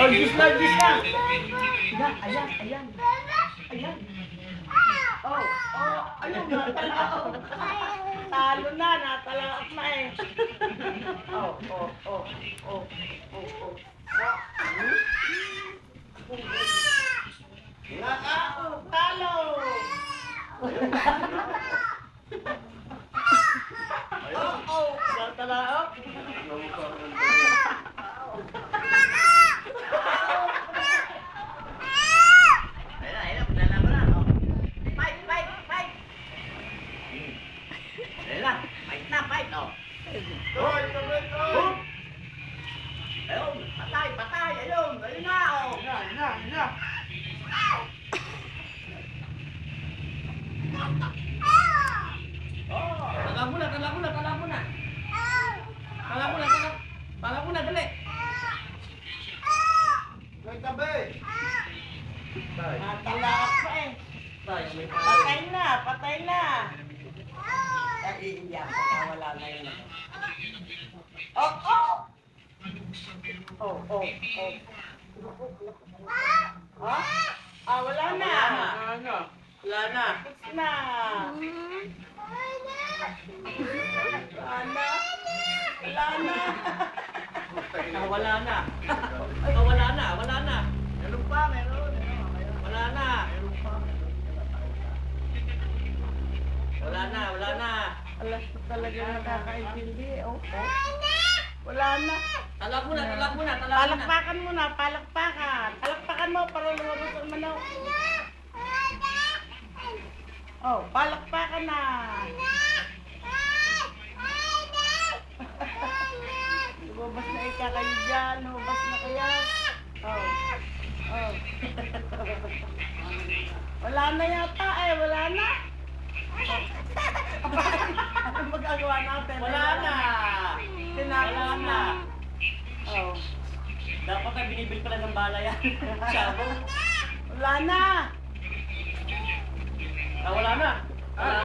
Largis, largis na. Ayan, ayan, ayan. Ayan. Oh, oh, ayun, natalaok. Talo na, natalaok na eh. Oh, oh, oh, oh, oh, oh. Nakao, talo. Oh, oh, natalaok. Ayun na, ayun na, lalaban na. Oh. Fight, fight, fight. Ayun na, fight na, fight. Oh. Hoy, tuloy, tuloy. Ayun, patay, patay. Ayun, ayun na. Oh. Yan, yan, yan. Oh, tala mo na, tala mo na, tala mo na. Tala mo na, tala. Tala mo na, dali. Natalaok pa eh. Tayo, may Patay na, patay na. Wala na. Oh, oh! Oh, oh, oh. Ha? Ah, wala na. Wala na. Wala na. Wala na. Wala na. Ah, wala na. Ah, wala na, wala na. Meron pa, meron. Wala na. Wala na, wala na. Alas ko talaga nakakaintindi. Oh, oh. Wala na. Talak mo na, talak mo na, talak mo na. Palakpakan mo na, palakpakan. Palakpakan mo para lumabas ang manok. Oh, palakpakan na. lumabas na ika kayo dyan. Lumabas na kaya. Oh. Oh. wala na yata eh. Wala na. Ano magagawa natin? Wala na. Wala na. Oh. Dapat ay binibil pala ng bala yan. Sabo. Wala na. Ah, wala na. Wala